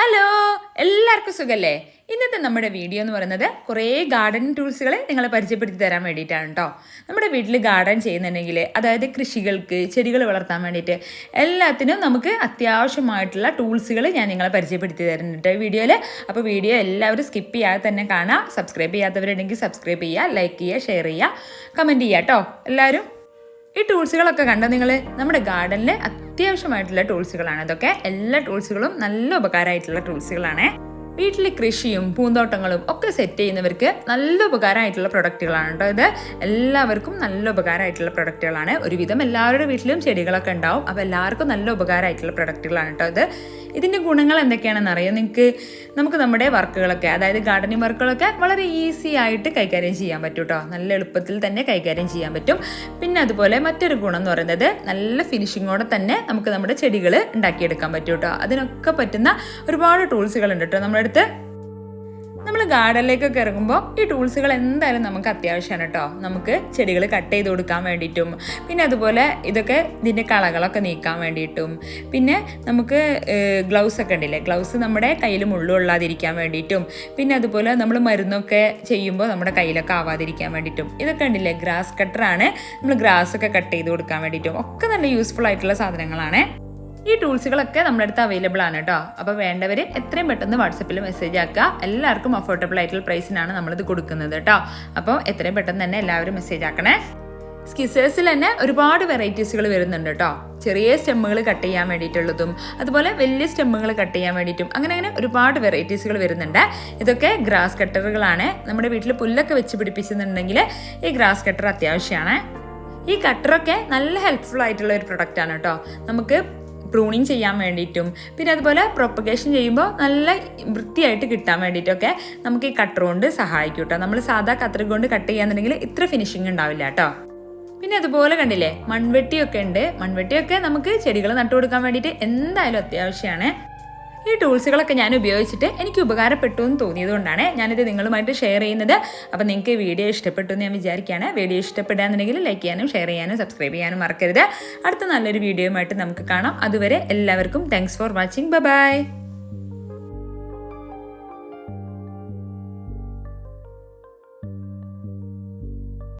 Hello എല്ലാവർക്കും സുഖല്ലേ? ഇന്നത്തെ നമ്മുടെ വീഡിയോ എന്ന് പറയുന്നത് കുറേ ഗാർഡൻ ടൂൾസുകളെ നിങ്ങളെ പരിചയപ്പെടുത്തി തരാൻ വേണ്ടിയിട്ടാണ് കേട്ടോ നമ്മുടെ വീട്ടിൽ ഗാർഡൻ ചെയ്യുന്നുണ്ടെങ്കിൽ അതായത് കൃഷികൾക്ക് ചെടികൾ വളർത്താൻ വേണ്ടിയിട്ട് എല്ലാത്തിനും നമുക്ക് അത്യാവശ്യമായിട്ടുള്ള ടൂൾസുകൾ ഞാൻ നിങ്ങളെ പരിചയപ്പെടുത്തി തരുന്നുണ്ട് വീഡിയോയിൽ അപ്പോൾ വീഡിയോ എല്ലാവരും സ്കിപ്പ് ചെയ്യാതെ തന്നെ കാണാം. സബ്സ്ക്രൈബ് ചെയ്യാത്തവരുണ്ടെങ്കിൽ സബ്സ്ക്രൈബ് ചെയ്യുക ലൈക്ക് ചെയ്യുക ഷെയർ ചെയ്യുക കമന്റ് ചെയ്യുക കേട്ടോ എല്ലാവരും ഈ ടൂൾസുകളൊക്കെ കണ്ടോ നിങ്ങൾ നമ്മുടെ ഗാർഡനിലെ അത്യാവശ്യമായിട്ടുള്ള ടൂൾസുകളാണ്. ഇതൊക്കെ എല്ലാ ടൂൾസുകളും നല്ല ഉപകാരമായിട്ടുള്ള ടൂൾസുകളാണ്. വീട്ടിൽ കൃഷിയും പൂന്തോട്ടങ്ങളും ഒക്കെ സെറ്റ് ചെയ്യുന്നവർക്ക് നല്ല ഉപകാരമായിട്ടുള്ള പ്രൊഡക്റ്റുകളാണ് കേട്ടോ ഇത്. എല്ലാവർക്കും നല്ല ഉപകാരമായിട്ടുള്ള പ്രൊഡക്റ്റുകളാണ്. ഒരുവിധം എല്ലാവരുടെ വീട്ടിലും ചെടികളൊക്കെ ഉണ്ടാവും. അപ്പോൾ എല്ലാവർക്കും നല്ല ഉപകാരമായിട്ടുള്ള പ്രൊഡക്റ്റുകളാണ് കേട്ടോ ഇത്. ഇതിന്റെ ഗുണങ്ങൾ എന്തൊക്കെയാണെന്ന് അറിയാം? നിങ്ങൾക്ക് നമുക്ക് നമ്മുടെ വർക്കുകളൊക്കെ അതായത് ഗാർഡനിങ് വർക്കുകളൊക്കെ വളരെ ഈസി ആയിട്ട് കൈകാര്യം ചെയ്യാൻ പറ്റും കേട്ടോ. നല്ല എളുപ്പത്തിൽ തന്നെ കൈകാര്യം ചെയ്യാൻ പറ്റും. പിന്നെ അതുപോലെ മറ്റൊരു ഗുണം എന്ന് പറയുന്നത് നല്ല ഫിനിഷിങ്ങോടെ തന്നെ നമുക്ക് നമ്മുടെ ചെടികൾ ഉണ്ടാക്കിയെടുക്കാൻ പറ്റും കേട്ടോ. അതിനൊക്കെ പറ്റുന്ന ഒരുപാട് ടൂൾസുകൾ ഉണ്ട് കേട്ടോ. നമ്മുടെ അടുത്ത് നമ്മൾ ഗാർഡനിലേക്കൊക്കെ ഇറങ്ങുമ്പോൾ ഈ ടൂൾസുകൾ എന്തായാലും നമുക്ക് അത്യാവശ്യമാണ് കേട്ടോ നമുക്ക് ചെടികൾ കട്ട് ചെയ്ത് കൊടുക്കാൻ വേണ്ടിയിട്ടും പിന്നെ അതുപോലെ ഇതൊക്കെ ഇതിന്റെ കളകളൊക്കെ നീക്കാൻ വേണ്ടിയിട്ടും പിന്നെ നമുക്ക് ഗ്ലൗസ് ഒക്കെ ഉണ്ടല്ലേ? ഗ്ലൗസ് നമ്മുടെ കയ്യിൽ മുള്ളുകൊള്ളാതിരിക്കാൻ വേണ്ടിയിട്ടും പിന്നെ അതുപോലെ നമ്മൾ മരുന്നൊക്കെ ചെയ്യുമ്പോൾ നമ്മുടെ കയ്യിലൊക്കെ ആവാതിരിക്കാൻ വേണ്ടിയിട്ടും ഇതൊക്കെ ഉണ്ടല്ലേ? ഗ്രാസ് കട്ടറാണ് നമ്മൾ ഗ്രാസ് ഒക്കെ കട്ട് ചെയ്ത് കൊടുക്കാൻ വേണ്ടിയിട്ടും. ഒക്കെ നല്ല യൂസ്ഫുൾ ആയിട്ടുള്ള സാധനങ്ങളാണ്. ഈ ടൂൾസുകളൊക്കെ നമ്മുടെ അടുത്ത് അവൈലബിൾ ആണ് കേട്ടോ അപ്പോൾ വേണ്ടവർ എത്രയും പെട്ടെന്ന് വാട്സപ്പിൽ മെസ്സേജ് ആക്കുക. എല്ലാവർക്കും അഫോർഡബിൾ ആയിട്ടുള്ള പ്രൈസിനാണ് നമ്മളിത് കൊടുക്കുന്നത് കേട്ടോ അപ്പോൾ എത്രയും പെട്ടെന്ന് തന്നെ എല്ലാവരും മെസ്സേജ് ആക്കണേ. സ്കിസേഴ്സിൽ തന്നെ ഒരുപാട് വെറൈറ്റീസുകൾ വരുന്നുണ്ട് കേട്ടോ ചെറിയ സ്റ്റെമ്മുകൾ കട്ട് ചെയ്യാൻ വേണ്ടിയിട്ടുള്ളതും അതുപോലെ വലിയ സ്റ്റെമ്മുകൾ കട്ട് ചെയ്യാൻ വേണ്ടിയിട്ടും അങ്ങനെ അങ്ങനെ ഒരുപാട് വെറൈറ്റീസുകൾ വരുന്നുണ്ട്. ഇതൊക്കെ ഗ്രാസ് കട്ടറുകളാണ് നമ്മുടെ വീട്ടിൽ പുല്ലൊക്കെ വെച്ച് പിടിപ്പിച്ചെന്നുണ്ടെങ്കിൽ ഈ ഗ്രാസ് കട്ടർ അത്യാവശ്യമാണ് ഈ കട്ടറൊക്കെ നല്ല ഹെൽപ്ഫുൾ ആയിട്ടുള്ള ഒരു പ്രൊഡക്റ്റ് ആണ് കേട്ടോ നമുക്ക് പ്രൂണിങ് ചെയ്യാൻ വേണ്ടിയിട്ടും പിന്നെ അതുപോലെ പ്രൊപ്പഗേഷൻ ചെയ്യുമ്പോൾ നല്ല വൃത്തിയായിട്ട് കിട്ടാൻ വേണ്ടിയിട്ടൊക്കെ നമുക്ക് ഈ കട്ടർ കൊണ്ട് സഹായിക്കും കേട്ടോ നമ്മൾ സാധാ കത്രിക കൊണ്ട് കട്ട് ചെയ്യാന്നുണ്ടെങ്കിൽ ഇത്ര ഫിനിഷിംഗ് ഉണ്ടാവില്ല കേട്ടോ പിന്നെ അതുപോലെ കണ്ടില്ലേ മൺവെട്ടിയൊക്കെ ഉണ്ട്. മൺവെട്ടിയൊക്കെ നമുക്ക് ചെടികൾ നട്ടു കൊടുക്കാൻ വേണ്ടിയിട്ട് എന്തായാലും അത്യാവശ്യമാണ് ഈ ടൂൾസുകളൊക്കെ ഞാൻ ഉപയോഗിച്ചിട്ട് എനിക്ക് ഉപകാരപ്പെട്ടു എന്ന് തോന്നിയതുകൊണ്ടാണ് ഞാനിത് നിങ്ങളുമായിട്ട് ഷെയർ ചെയ്യുന്നത്. അപ്പോൾ നിങ്ങൾക്ക് വീഡിയോ ഇഷ്ടപ്പെട്ടു എന്ന് ഞാൻ വിചാരിക്കുകയാണ്. വീഡിയോ ഇഷ്ടപ്പെടുകയാണെന്നുണ്ടെങ്കിൽ ലൈക്ക് ചെയ്യാനും ഷെയർ ചെയ്യാനും സബ്സ്ക്രൈബ് ചെയ്യാനും മറക്കരുത്. അടുത്ത നല്ലൊരു വീഡിയോയുമായിട്ട് നമുക്ക് കാണാം. അതുവരെ എല്ലാവർക്കും താങ്ക്സ് ഫോർ വാച്ചിങ് ബൈ